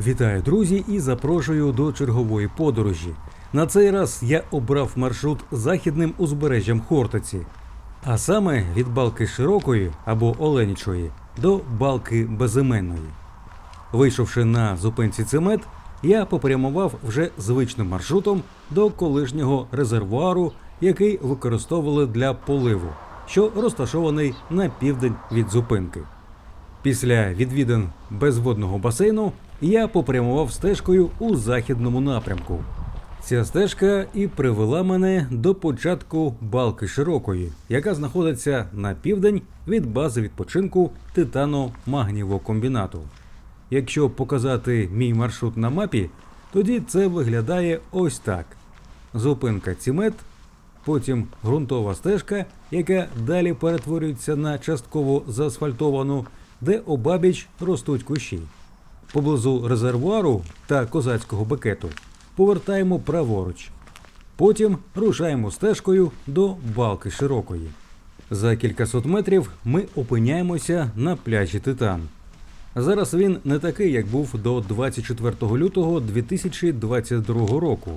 Вітаю, друзі, і запрошую до чергової подорожі. На цей раз я обрав маршрут західним узбережжям Хортиці, а саме від балки широкої або Оленічої до балки безіменної. Вийшовши на зупинці Цемет, я попрямував вже звичним маршрутом до колишнього резервуару, який використовували для поливу, що розташований на південь від зупинки. Після відвідин безводного басейну я попрямував стежкою у західному напрямку. Ця стежка і привела мене до початку балки широкої, яка знаходиться на південь від бази відпочинку титано-магнієвого комбінату. Якщо показати мій маршрут на мапі, тоді це виглядає ось так: зупинка Цімет, потім ґрунтова стежка, яка далі перетворюється на частково заасфальтовану, де обабіч ростуть кущі. Поблизу резервуару та козацького бекету повертаємо праворуч. Потім рушаємо стежкою до балки широкої. За кількасот метрів ми опиняємося на пляжі Титан. Зараз він не такий, як був до 24 лютого 2022 року.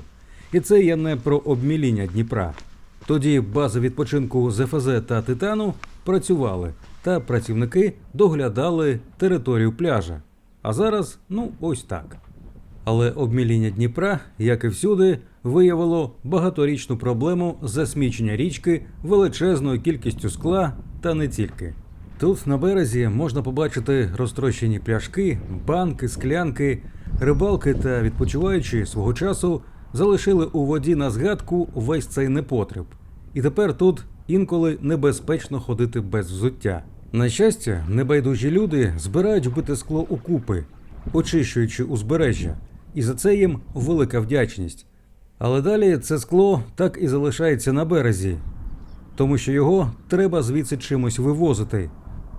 І це я не про обміління Дніпра. Тоді бази відпочинку ЗФЗ та Титану працювали, та працівники доглядали територію пляжа. А зараз, ну, ось так. Але обміління Дніпра, як і всюди, виявило багаторічну проблему засмічення річки величезною кількістю скла та не тільки. Тут на березі можна побачити розтрощені пляшки, банки, склянки, рибалки та відпочиваючі свого часу залишили у воді на згадку весь цей непотреб. І тепер тут інколи небезпечно ходити без взуття. На щастя, небайдужі люди збирають вбите скло у купи, очищуючи узбережжя, і за це їм велика вдячність. Але далі це скло так і залишається на березі, тому що його треба звідси чимось вивозити.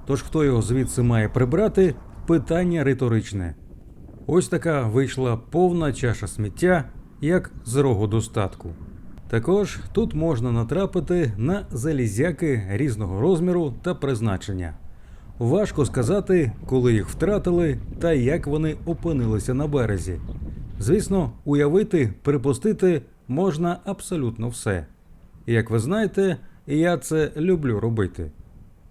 Тож хто його звідси має прибрати, питання риторичне. Ось така вийшла повна чаша сміття, як з рогу достатку. Також тут можна натрапити на залізяки різного розміру та призначення. Важко сказати, коли їх втратили та як вони опинилися на березі. Звісно, уявити, припустити можна абсолютно все. І Як ви знаєте, я це люблю робити.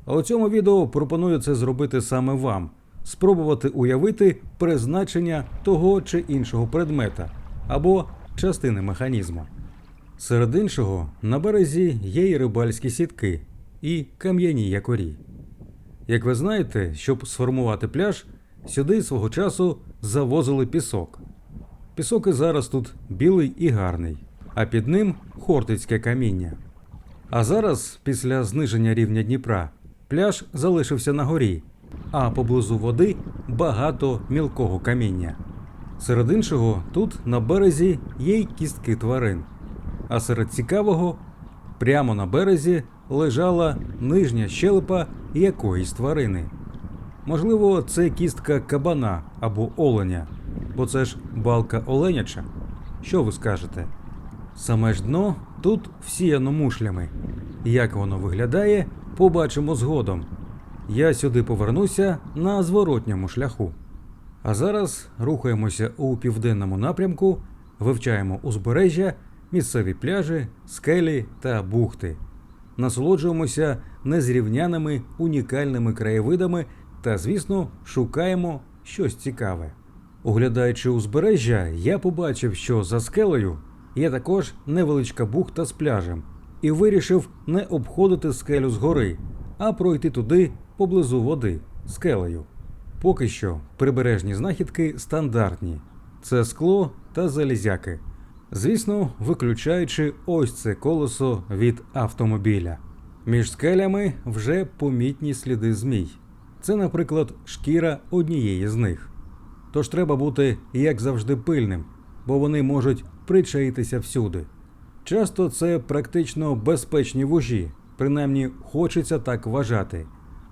А у цьому відео пропоную це зробити саме вам: спробувати уявити призначення того чи іншого предмета або частини механізму. Серед іншого, на березі є і рибальські сітки, і кам'яні якорі. Як ви знаєте, щоб сформувати пляж, сюди свого часу завозили пісок. Пісок і зараз тут білий і гарний, а під ним хортицьке каміння. А зараз, після зниження рівня Дніпра, пляж залишився на горі, а поблизу води багато мілкого каміння. Серед іншого, тут на березі є й кістки тварин. А серед цікавого, прямо на березі лежала нижня щелепа якоїсь тварини. Можливо, це кістка кабана або оленя, бо це ж балка оленяча. Що ви скажете? Саме ж дно тут всіяно мушлями. Як воно виглядає, побачимо згодом. Я сюди повернуся на зворотньому шляху. А зараз рухаємося у південному напрямку, вивчаємо узбережжя, місцеві пляжі, скелі та бухти. Насолоджуємося незрівняними унікальними краєвидами та, звісно, шукаємо щось цікаве. Оглядаючи узбережжя, я побачив, що за скелею є також невеличка бухта з пляжем, і вирішив не обходити скелю згори, а пройти туди поблизу води скелею. Поки що прибережні знахідки стандартні: це скло та залізяки. Звісно, виключаючи ось це колесо від автомобіля. Між скелями вже помітні сліди змій. Це, наприклад, шкіра однієї з них. Тож треба бути, як завжди, пильним, бо вони можуть причаїтися всюди. Часто це практично безпечні вужі, принаймні хочеться так вважати,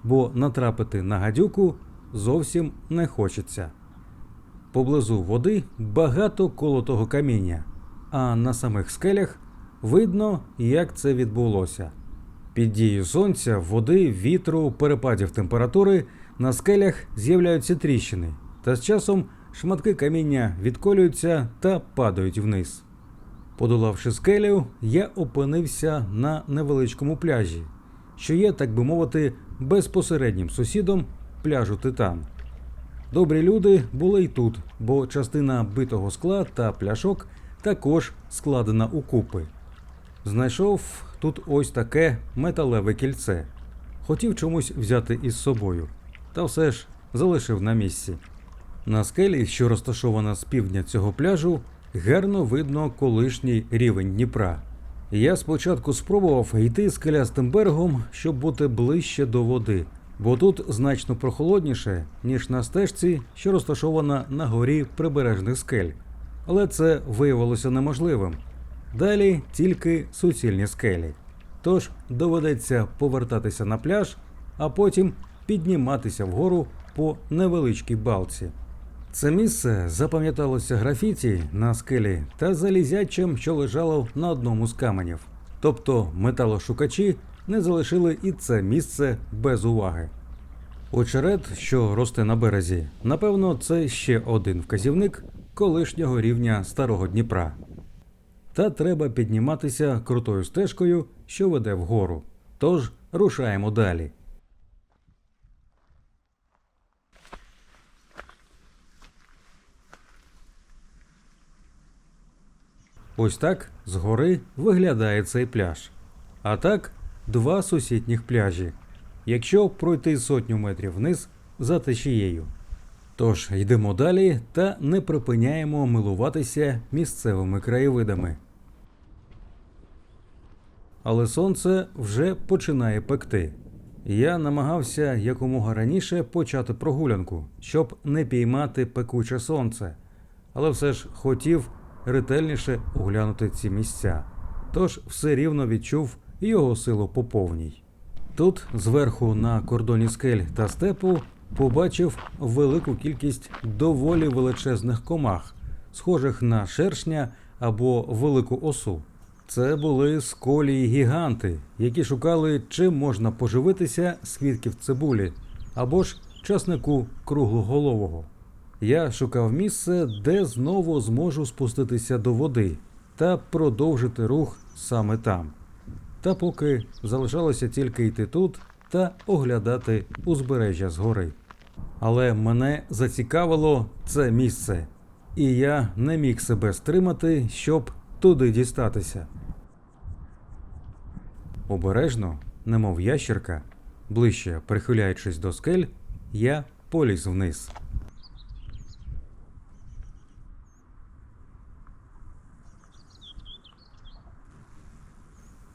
бо натрапити на гадюку зовсім не хочеться. Поблизу води багато колотого каміння, а на самих скелях видно, як це відбулося. Під дією сонця, води, вітру, перепадів температури на скелях з'являються тріщини, та з часом шматки каміння відколюються та падають вниз. Подолавши скелю, я опинився на невеличкому пляжі, що є, так би мовити, безпосереднім сусідом пляжу Титан. Добрі люди були й тут, бо частина битого скла та пляшок також складена у купи. Знайшов тут ось таке металеве кільце. Хотів чомусь взяти із собою, та все ж залишив на місці. На скелі, що розташована з півдня цього пляжу, гарно видно колишній рівень Дніпра. Я спочатку спробував йти скелястим берегом, щоб бути ближче до води, бо тут значно прохолодніше, ніж на стежці, що розташована на горі прибережних скель. Але це виявилося неможливим. Далі тільки суцільні скелі. Тож доведеться повертатися на пляж, а потім підніматися вгору по невеличкій балці. Це місце запам'яталося графіті на скелі та залізячим, що лежало на одному з каменів. Тобто металошукачі не залишили і це місце без уваги. Очерет, що росте на березі, напевно, це ще один вказівник колишнього рівня старого Дніпра. Та треба підніматися крутою стежкою, що веде вгору. Тож рушаємо далі. Ось так згори виглядає цей пляж. А так два сусідніх пляжі, якщо пройти сотню метрів вниз за течією. Тож йдемо далі та не припиняємо милуватися місцевими краєвидами. Але сонце вже починає пекти. Я намагався якомога раніше почати прогулянку, щоб не піймати пекуче сонце, але все ж хотів ретельніше оглянути ці місця. Тож все рівно відчув його силу по повній. Тут, зверху на кордоні скель та степу, побачив велику кількість доволі величезних комах, схожих на шершня або велику осу. Це були сколії гіганти, які шукали, чим можна поживитися з квітків цибулі або ж часнику круглоголового. Я шукав місце, де знову зможу спуститися до води та продовжити рух саме там. Та поки залишалося тільки йти тут та оглядати узбережжя згори. Але мене зацікавило це місце, і я не міг себе стримати, щоб туди дістатися. Обережно, немов ящерка, ближче прихиляючись до скель, я поліз вниз.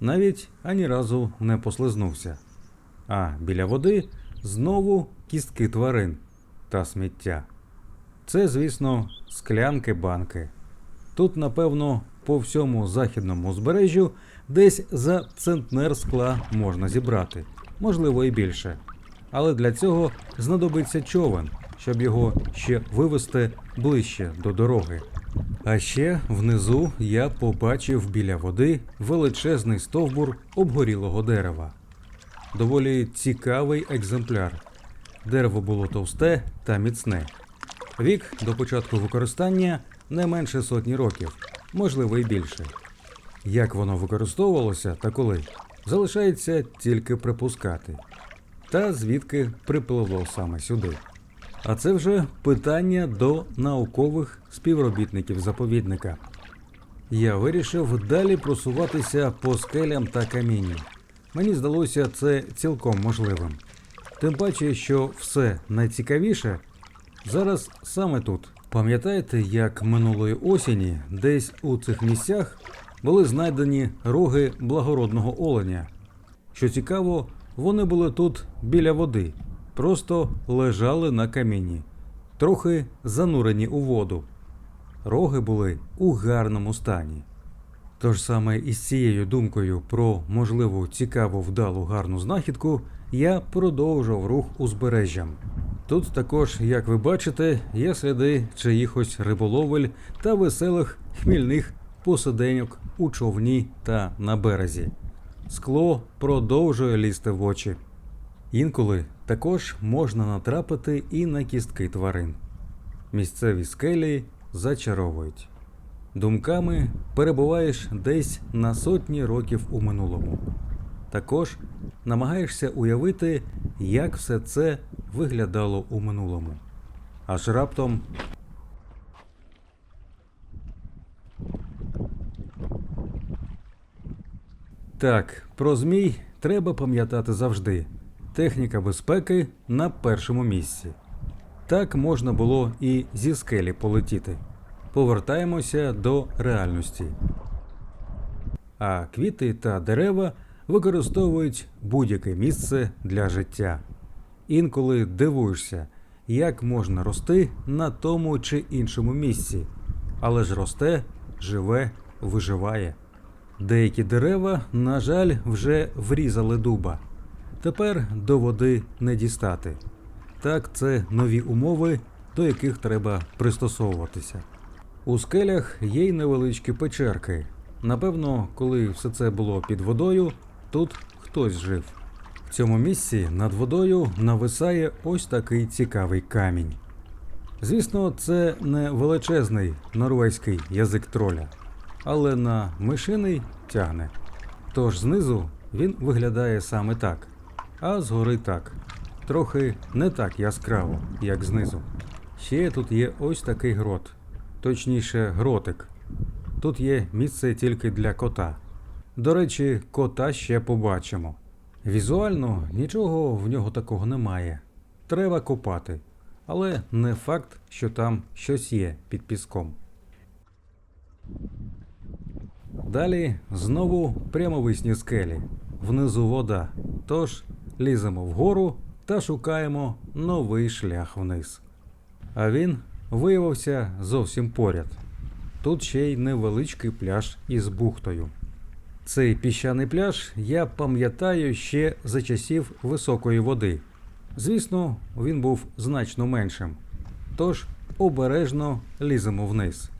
Навіть ані разу не послизнувся. А біля води знову кістки тварин та сміття. Це, звісно, склянки банки. Тут, напевно, по всьому західному узбережжю десь за центнер скла можна зібрати, можливо, і більше. Але для цього знадобиться човен, щоб його ще вивести ближче до дороги. А ще внизу я побачив біля води величезний стовбур обгорілого дерева. Доволі цікавий екземпляр. Дерево було товсте та міцне. Вік до початку використання не менше сотні років, можливо і більше. Як воно використовувалося та коли, залишається тільки припускати. Та звідки припливло саме сюди. А це вже питання до наукових співробітників заповідника. Я вирішив далі просуватися по скелям та камінню. Мені здалося це цілком можливим. Тим паче, що все найцікавіше зараз саме тут. Пам'ятаєте, як минулої осені десь у цих місцях були знайдені роги благородного оленя? Що цікаво, вони були тут біля води, просто лежали на камінні, трохи занурені у воду. Роги були у гарному стані. Тож саме із цією думкою про можливу цікаву вдалу гарну знахідку я продовжував рух узбережжям. Тут також, як ви бачите, є сліди чиїхось риболовель та веселих хмільних посиденьок у човні та на березі. Скло продовжує лізти в очі. Інколи також можна натрапити і на кістки тварин. Місцеві скелі зачаровують. Думками перебуваєш десь на сотні років у минулому. Також намагаєшся уявити, як все це виглядало у минулому. Аж раптом Так, про змій треба пам'ятати завжди. Техніка безпеки на першому місці. Так можна було і зі скелі полетіти. Повертаємося до реальності. А квіти та дерева використовують будь-яке місце для життя. Інколи дивуєшся, як можна рости на тому чи іншому місці, але ж росте, живе, виживає. Деякі дерева, на жаль, вже врізали дуба. Тепер до води не дістати. Так, це нові умови, до яких треба пристосовуватися. У скелях є й невеличкі печерки. Напевно, коли все це було під водою, тут хтось жив. В цьому місці над водою нависає ось такий цікавий камінь. Звісно, це не величезний норвезький язик троля, але на мишиний тягне. Тож знизу він виглядає саме так, а згори так. Трохи не так яскраво, як знизу. Ще тут є ось такий грот, точніше, гротик. Тут є місце тільки для кота. До речі, кота ще побачимо. Візуально нічого в нього такого немає. Треба копати, але не факт, що там щось є під піском. Далі знову прямовисні скелі. Внизу вода. Тож ліземо вгору та шукаємо новий шлях вниз. А він виявився зовсім поряд. Тут ще й невеличкий пляж із бухтою. Цей піщаний пляж я пам'ятаю ще за часів високої води. Звісно, він був значно меншим. Тож обережно ліземо вниз.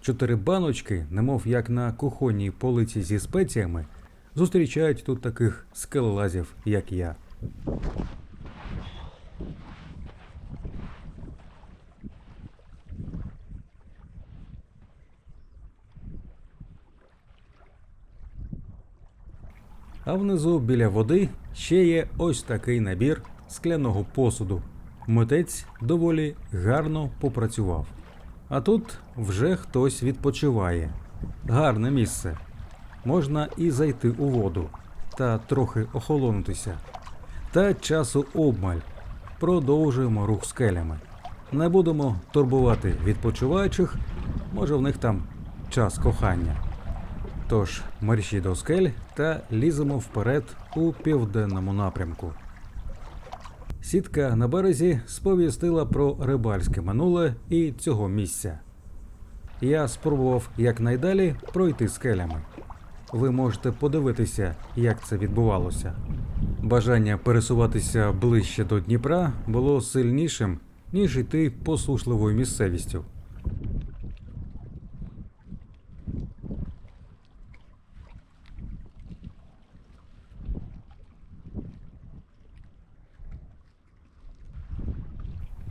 Чотири баночки, немов як на кухонній полиці зі спеціями, зустрічають тут таких скелелазів, як я. А внизу біля води ще є ось такий набір скляного посуду. Митець доволі гарно попрацював. А тут вже хтось відпочиває. Гарне місце. Можна і зайти у воду та трохи охолонутися. Та часу обмаль. Продовжуємо рух скелями. Не будемо турбувати відпочиваючих, може в них там час кохання. Тож мерщі до скель та ліземо вперед у південному напрямку. Сітка на березі сповістила про рибальське минуле і цього місця. Я спробував якнайдалі пройти скелями. Ви можете подивитися, як це відбувалося. Бажання пересуватися ближче до Дніпра було сильнішим, ніж йти посушливою місцевістю.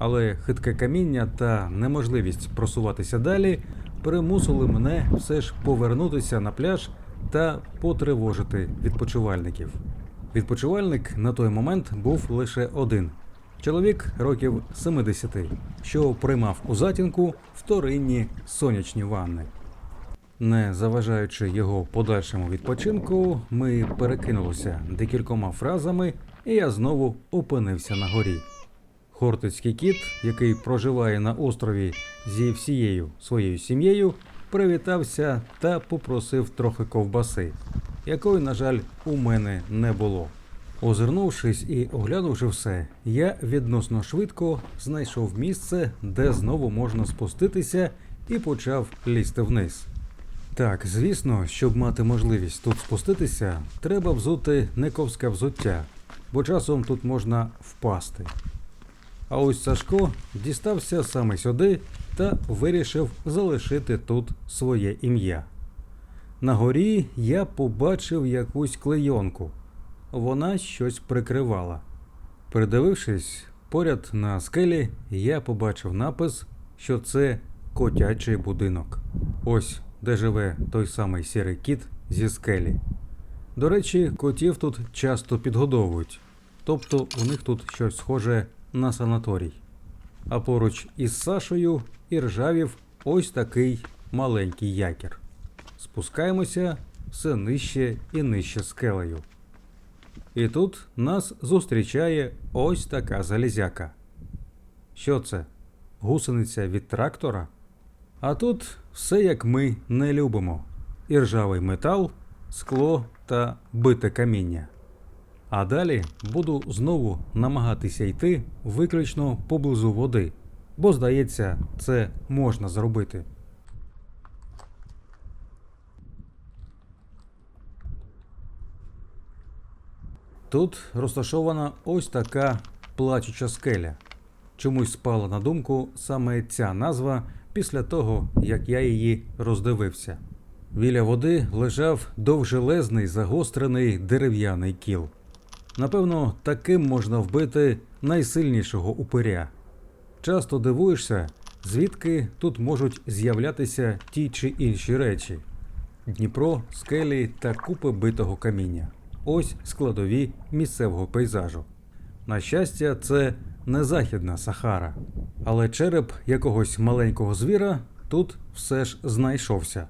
Але хитке каміння та неможливість просуватися далі примусили мене все ж повернутися на пляж та потривожити відпочивальників. Відпочивальник на той момент був лише один чоловік років 70, що приймав у затінку вторинні сонячні ванни. Не заважаючи його подальшому відпочинку, ми перекинулися декількома фразами, і я знову опинився на горі. Хортицький кіт, який проживає на острові зі всією своєю сім'єю, привітався та попросив трохи ковбаси, якої, на жаль, у мене не було. Озирнувшись і оглянувши все, я відносно швидко знайшов місце, де знову можна спуститися, і почав лізти вниз. Так, звісно, щоб мати можливість тут спуститися, треба взути нековське взуття, бо часом тут можна впасти. А ось Сашко дістався саме сюди та вирішив залишити тут своє ім'я. На горі я побачив якусь клейонку. Вона щось прикривала. Придивившись, поряд на скелі я побачив напис, що це котячий будинок. Ось де живе той самий сірий кіт зі скелі. До речі, котів тут часто підгодовують, тобто у них тут щось схоже на санаторій. А поруч із Сашою і ржавів ось такий маленький якір. Спускаємося все нижче і нижче скелею. І тут нас зустрічає ось така залізяка. Що це? Гусениця від трактора? А тут все як ми не любимо: і ржавий метал, скло та бите каміння. А далі буду знову намагатися йти виключно поблизу води, бо здається, це можна зробити. Тут розташована ось така плачуча скеля. Чомусь спала на думку саме ця назва після того, як я її роздивився. Біля води лежав довжелезний загострений дерев'яний кіл. Напевно, таким можна вбити найсильнішого упиря. Часто дивуєшся, звідки тут можуть з'являтися ті чи інші речі: Дніпро, скелі та купи битого каміння. Ось складові місцевого пейзажу. На щастя, це не західна Сахара, але череп якогось маленького звіра тут все ж знайшовся.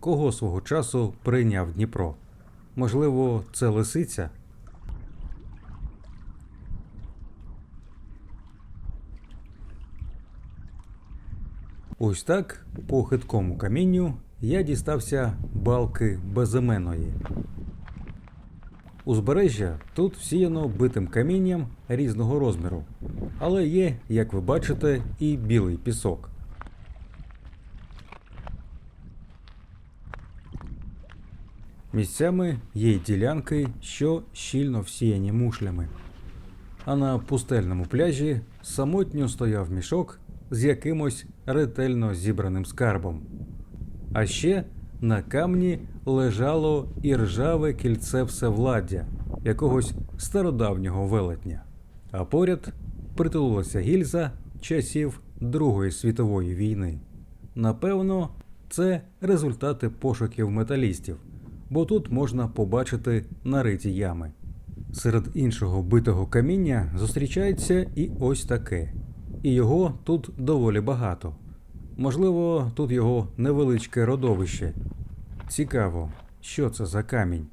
Кого свого часу прийняв Дніпро? Можливо, це лисиця? Ось так, по хиткому камінню, я дістався балки безіменної. Узбережжя тут всіяно битим камінням різного розміру, але є, як ви бачите, і білий пісок. Місцями є й ділянки, що щільно всіяні мушлями. А на пустельному пляжі самотньо стояв мішок з якимось ретельно зібраним скарбом. А ще на камні лежало і ржаве кільце всевладдя якогось стародавнього велетня, а поряд притулилася гільза часів Другої світової війни. Напевно, це результати пошуків металістів, бо тут можна побачити нариті ями. Серед іншого битого каміння зустрічається і ось таке, і його тут доволі багато. Можливо, тут його невеличке родовище. Цікаво, що це за камінь.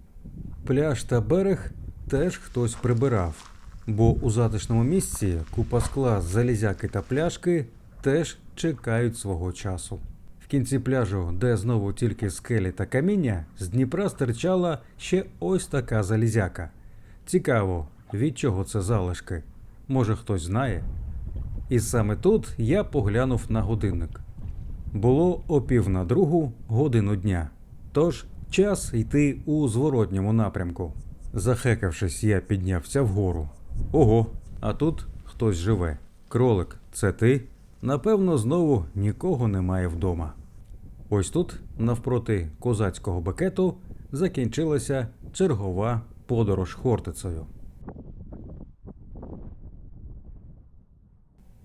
Пляж та берег теж хтось прибирав, бо у затишному місці купа скла, залізяки та пляшки теж чекають свого часу. В кінці пляжу, де знову тільки скелі та каміння, з Дніпра стирчала ще ось така залізяка. Цікаво, від чого це залишки? Може хтось знає? І саме тут я поглянув на годинник. Було о пів на другу годину дня. Тож час йти у зворотньому напрямку. Захекавшись, я піднявся вгору. Ого, а тут хтось живе. Кролик, це ти? Напевно, знову нікого немає вдома. Ось тут, навпроти козацького бекету, закінчилася чергова подорож Хортицею.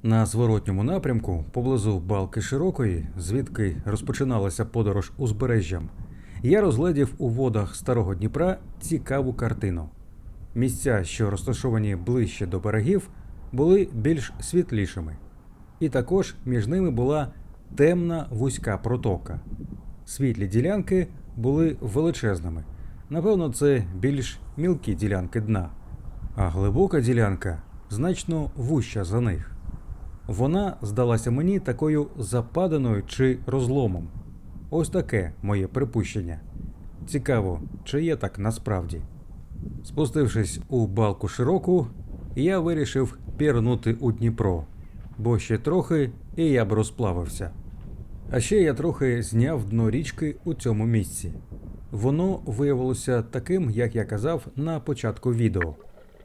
На зворотньому напрямку, поблизу балки широкої, звідки розпочиналася подорож узбережжям, я розглядів у водах старого Дніпра цікаву картину. Місця, що розташовані ближче до берегів, були більш світлішими, і також між ними була темна вузька протока. Світлі ділянки були величезними. Напевно, це більш мілкі ділянки дна, а глибока ділянка значно вуща за них. Вона здалася мені такою западаною чи розломом. Ось таке моє припущення. Цікаво, чи є так насправді. Спустившись у балку широку, я вирішив пірнути у Дніпро, бо ще трохи і я б розплавився. А ще я трохи зняв дно річки у цьому місці. Воно виявилося таким, як я казав на початку відео,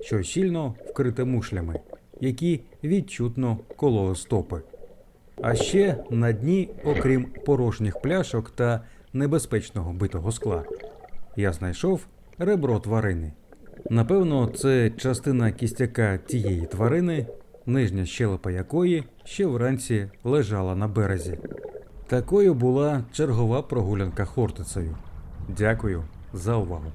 що щільно вкрите мушлями, які відчутно кололи стопи. А ще на дні, окрім порожніх пляшок та небезпечного битого скла, я знайшов ребро тварини. Напевно, це частина кістяка тієї тварини, нижня щелепа якої ще вранці лежала на березі. Такою була чергова прогулянка Хортицею. Дякую за увагу.